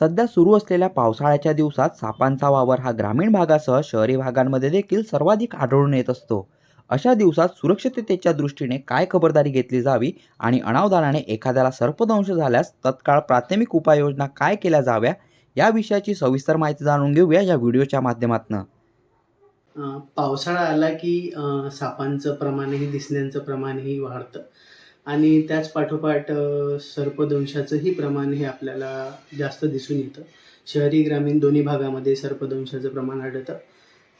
सध्या सुरू असलेल्या पावसाळ्याच्या दिवसात सापांचा वावर हा ग्रामीण भागासह शहरी भागांमध्ये देखील सर्वाधिक आढळून येत असतो. अशा दिवसात सुरक्षिततेच्या दृष्टीने काय खबरदारी घेतली जावी आणि अनावधानाने एखाद्याला सर्पदंश झाल्यास तत्काळ प्राथमिक उपाययोजना काय केल्या जाव्या या विषयाची सविस्तर माहिती जाणून घेऊया या व्हिडिओच्या माध्यमातून. पावसाळा आला की सापांचं प्रमाणही दिसण्यांचं प्रमाणही वाढतं. आणि त्याच पाठोपाठ सर्पदंशाचंही प्रमाण हे आपल्याला जास्त दिसून येतं. शहरी ग्रामीण दोन्ही भागामध्ये सर्पदंशाचं प्रमाण आढळतं.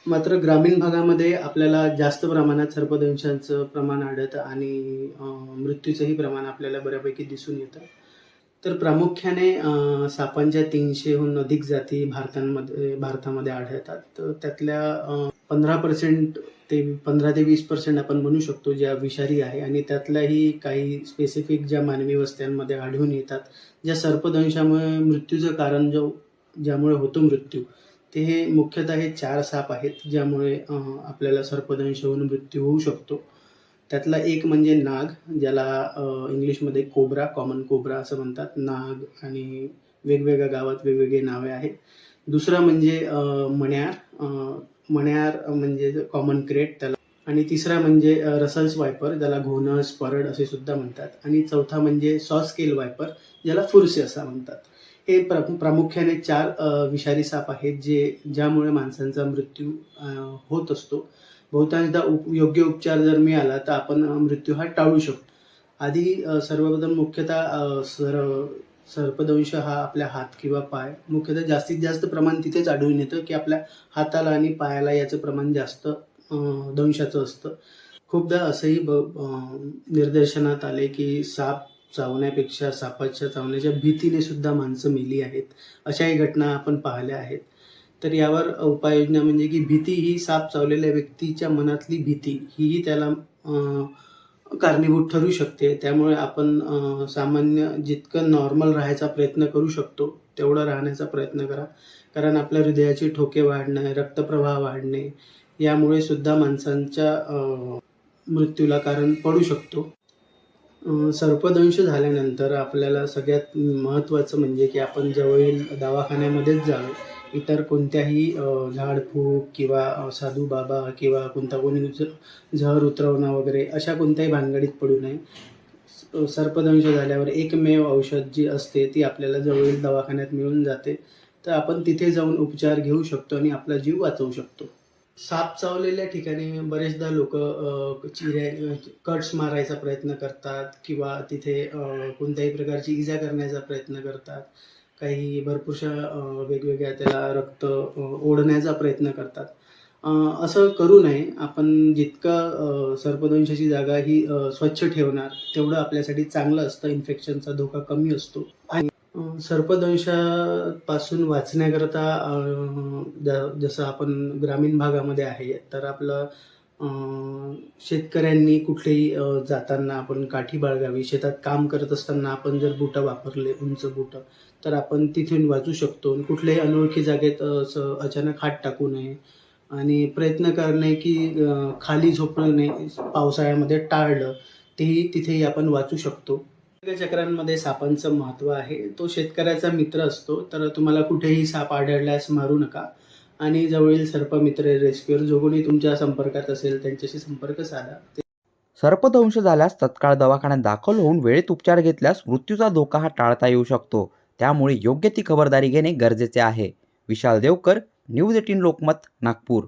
मात्र ग्रामीण भागामध्ये आपल्याला जास्त प्रमाणात सर्पदंशांचं प्रमाण आढळतं आणि मृत्यूचंही प्रमाण आपल्याला बऱ्यापैकी दिसून येतं. तर प्रामुख्याने सापांच्या तीनशेहून अधिक जाती भारतांमध्ये भारतामध्ये आढळतात. तर त्यातल्या पंधरा पर्सेंट ते पंधरा ते वीस पर्सेंट आपण म्हणू शकतो ज्या विषारी आहे आणि त्यातल्याही काही स्पेसिफिक ज्या मानवी वस्त्यांमध्ये आढळून येतात ज्या सर्पदंशामुळे मृत्यूचं कारण जो ज्यामुळे होतो मृत्यू ते हे मुख्यतः हे चार साप आहेत ज्यामुळे आपल्याला सर्पदंश होऊन मृत्यू होऊ शकतो. त्यातला एक म्हणजे नाग ज्याला इंग्लिशमध्ये कोबरा कॉमन कोबरा असं म्हणतात. नाग आणि वेगवेगळ्या गावात वेगवेगळी नावे आहेत. दुसरा म्हणजे मण्यार मण्यार म्हणजे कॉमन क्रेट त्याला. आणि तिसरा म्हणजे रसल्स वायपर ज्याला घोनस परड असे सुद्धा म्हणतात. आणि चौथा म्हणजे सॉस्केल वायपर ज्याला फुरसे असा म्हणतात. हे प्र प्रामुख्याने चार विषारी साप आहेत जे ज्यामुळे माणसांचा मृत्यू होत असतो. बहुतांशदा उप योग्य उपचार जर मिळाला तर आपण मृत्यू हा टाळू शकतो. आधी सर्वप्रथम मुख्यतः सर सर्पदंश हा आपल्या हात किंवा पाय मुख्यतः जास्तीत जास्त प्रमाण तिथेच आढळून येतं की आपल्या हाताला आणि पायाला याचं प्रमाण जास्त दंशाचं असतं. खूपदा असंही ब निदर्शनात आले की साप चावण्यापेक्षा सापाच्या चावण्याच्या भीतीने सुद्धा माणसं मेली आहेत. अशाही घटना आपण पाहिल्या आहेत. तर यावर उपाययोजना म्हणजे की भीती ही साप चावलेल्या व्यक्तीच्या मनातली भीती हीही त्याला कारणीभूत ठरू शकते. त्यामुळे आपण सामान्य जितकं नॉर्मल राहायचा प्रयत्न करू शकतो तेवढं राहण्याचा प्रयत्न करा. कारण आपल्या हृदयाचे ठोके वाढणे रक्तप्रवाह वाढणे यामुळे सुद्धा माणसांच्या मृत्यूला कारण पडू शकतो. सर्पदंश झाल्यानंतर आपल्याला सगळ्यात महत्त्वाचं म्हणजे की आपण जवळील दवाखान्यामध्येच जावे. इतर कोणत्याही झाडफूक किंवा साधू बाबा किंवा कोणता कोणी झहर उतरवणं वगैरे अशा कोणत्याही भानगडीत पडू नये. सर्पदंश झाल्यावर एकमेव औषध जी असते ती आपल्याला जवळील दवाखान्यात मिळून जाते. तर आपण तिथे जाऊन उपचार घेऊ शकतो आणि आपला जीव वाचवू शकतो. साप चावलेल्या ठिकाणी बरेचदा लोक चिऱ्या कट्स मारायचा प्रयत्न करतात किंवा तिथे कोणत्याही प्रकारची इजा करण्याचा प्रयत्न करतात. काही भरपूरशा वेगवेगळ्या त्याला रक्त ओढण्याचा प्रयत्न करतात. असं करू नये. आपण जितकं सर्पदंशाची जागा ही स्वच्छ ठेवणार तेवढं आपल्यासाठी चांगलं असतं. इन्फेक्शनचा धोका कमी असतो. आणि सर्पदंशापासून वाचण्याकरता ज- जसं आपण ग्रामीण भागामध्ये आहे तर आपलं शेतकऱ्यांनी कुठलेही जाताना आपण काठी बाळगावी शेतात काम करत असताना आपण जर बुटं वापरले उंच बुटं तर आपण तिथून वाचू शकतो. आणि कुठल्याही अनोळखी जागेत असं अचानक हात टाकू नये. आणि प्रयत्न करणे की खाली खाली झोपणे पावसाळ्यामध्ये टाळलं तेही तिथेही आपण वाचू शकतो. चक्रांमध्ये सापांचं महत्त्व आहे. तो शेतकऱ्याचा मित्र असतो. तर तुम्हाला कुठेही साप आढळल्यास मारू नका. आणि जवळील सर्पमित्र रेस्क्युअर जो कोणी तुमच्या संपर्कात असेल त्यांच्याशी संपर्क साधा. सर्पदंश झाल्यास तत्काळ दवाखान्यात दाखल होऊन वेळेत उपचार घेतल्यास मृत्यूचा धोका हा टाळता येऊ शकतो. त्यामुळे योग्य ती खबरदारी घेणे गरजेचे आहे. Vishal Devkar news eighteen Lokmat Nagpur.